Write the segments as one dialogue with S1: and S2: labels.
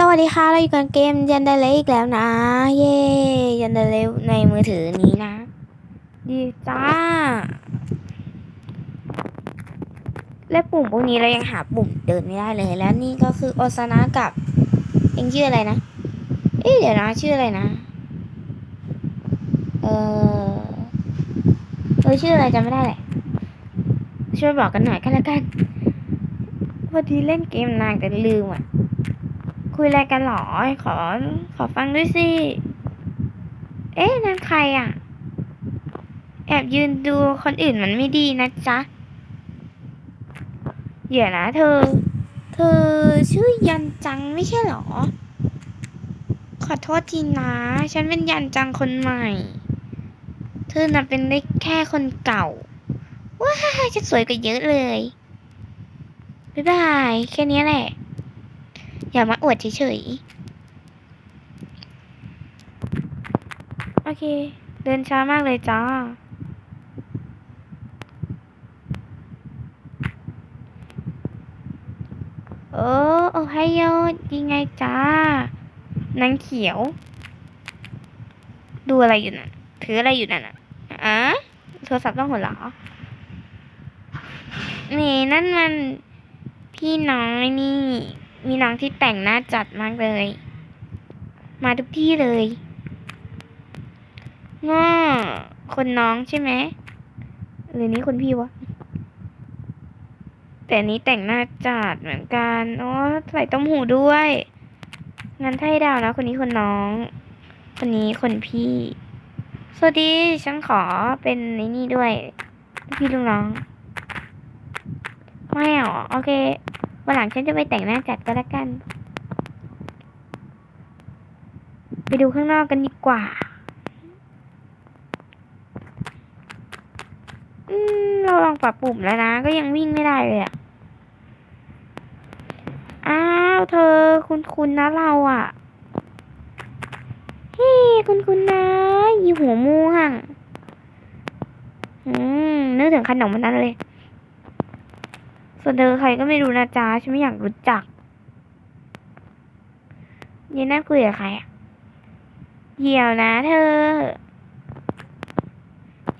S1: สวัสดีค่ะ เราอยู่กันเกมยันเดเลอีกแล้วนะ เย้ยันเดเลในมือถือนี้นะ ดีจ้า และปุ่มพวกนี้เรายังหาปุ่มเดินไม่ได้เลย แล้วนี่ก็คือโอซานะกับ เองชื่ออะไรนะ เอ๊ะเดี๋ยวนะชื่ออะไรนะ เออเออชื่ออะไรจำไม่ได้แหละ ช่วยบอกกันหน่อยก็แล้วกันพอดีเล่นเกมนานแต่ลืมอะ คุยอะไรกันหรอ ขอ ขอฟังด้วยสิ เอ๊ะนั่นใครอะ แอบยืนดูคนอื่นมันไม่ดีนะจ๊ะเดี๋ยวนะเธอ เธอชื่อยันจังไม่ใช่หรอ ขอโทษทีนะ ฉันเป็นยันจังคนใหม่ เธอน่ะเป็นได้แค่คนเก่า ว้าฉันสวยกว่าเยอะเลย บ๊ายบาย แค่นี้แหละ อย่ามาอวดเฉยๆ โอเค เดินช้ามากเลยจ้า โอ้โอไฮโยยังไงจ้านางเขียว ดูอะไรอยู่น่ะ ถืออะไรอยู่น่ะน่ะอะโทรศัพท์ต้องหัวเหรอนี่นั่นมันพี่น้องนี่ มีน้องที่แต่งหน้าจัดมากเลย มาทุกที่เลยง้อคนน้องใช่ไหมหรือนี้คนพี่วะ แต่นี้แต่งหน้าจัดเหมือนกันโอ้ใส่ต้มหูด้วยงั้นถ้าให้ดาวนะ คนนี้คนน้อง คนนี้คนพี่ สวัสดีฉันขอเป็นในนี่ด้วย พี่ลูกน้องไม่เหรอโอเค วันหลังฉันจะไปแต่งหน้าจัดก็แล้วกัน ไปดูข้างนอกกันดีกว่า อืม เราลองปรับปุ่มแล้วนะ ก็ยังวิ่งไม่ได้เลยอะอ้าว เธอ คุณคุณนะเราอะเฮ้คุณคุณนะยีหัวม่วง อืม นึกถึงขนมมันนั้นเลย ส่วนเธอใครก็ไม่รู้นะจ๊ะฉันไม่อยากรู้จักนี่นั่นคุยกับใครอะเหี่ยวนะเธอ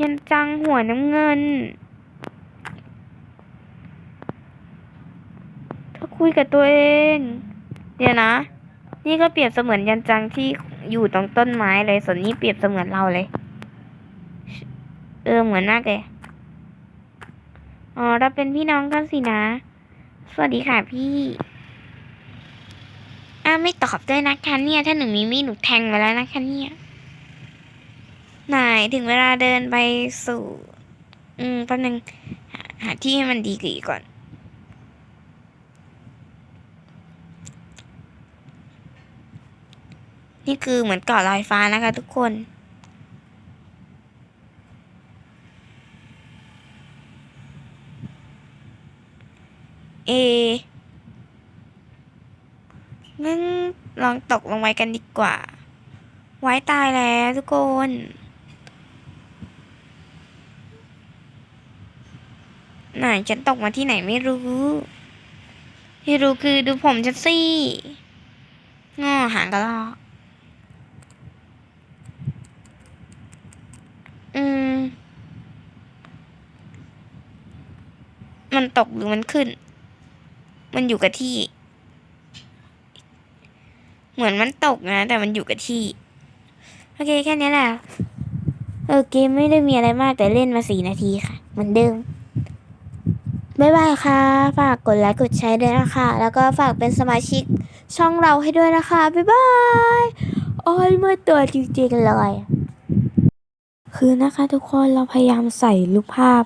S1: ยันจังหัวน้ำเงินเธอคุยกับตัวเอง เดี๋ยวนะ นี่ก็เปรียบเสมือนยันจังที่อยู่ตรงต้นไม้เลย ส่วนนี้เปรียบเสมือนเราเลย เออเหมือนมากเลย อ๋อ เราเป็นพี่น้องกันสินะ สวัสดีค่ะพี่ อ้าไม่ตอบด้วยนะคะเนี่ย ถ้าหนูมีมีดหนูแทงมาแล้วนะคะเนี่ยไหนถึงเวลาเดินไปสู่ อืมแป๊บนึงหาหาที่ให้มันดีกว่าอีกก่อน นี่คือเหมือนเกาะลอยฟ้านะคะทุกคน เองั้นลองตกลงไปกันดีกว่า ไว้ตายแล้วทุกคนไหนฉันตกมาที่ไหนไม่รู้ ที่รู้คือดูผมฉันสิง้อหางกระรอกอืม มันตกหรือมันขึ้น มันอยู่กับที่ เหมือนมันตกนะ แต่มันอยู่กับที่ โอเคแค่นี้แหละเออเกมไม่ได้มีอะไรมากแต่เล่นมาสี่นาทีค่ะ เหมือนเดิมบ๊ายบายค่ะ ฝากกดไลค์กดแชร์ด้วยนะคะ แล้วก็ฝากเป็นสมาชิกช่องเราให้ด้วยนะคะ บ๊ายบายโอ้ยเมื่อตัวจริงๆเลย คือนะคะทุกคนเราพยายามใส่รูปภาพ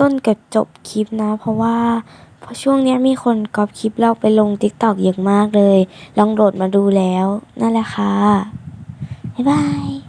S1: ต้นกับจบคลิปนะ เพราะว่า ราะช่วงนี้มีคนก๊อปคลิปเราไปลง t ิ k t o k เยอะมากเลย ลองโหลดมาดูแล้ว นั่นแหละค่ะ บ๊ายบาย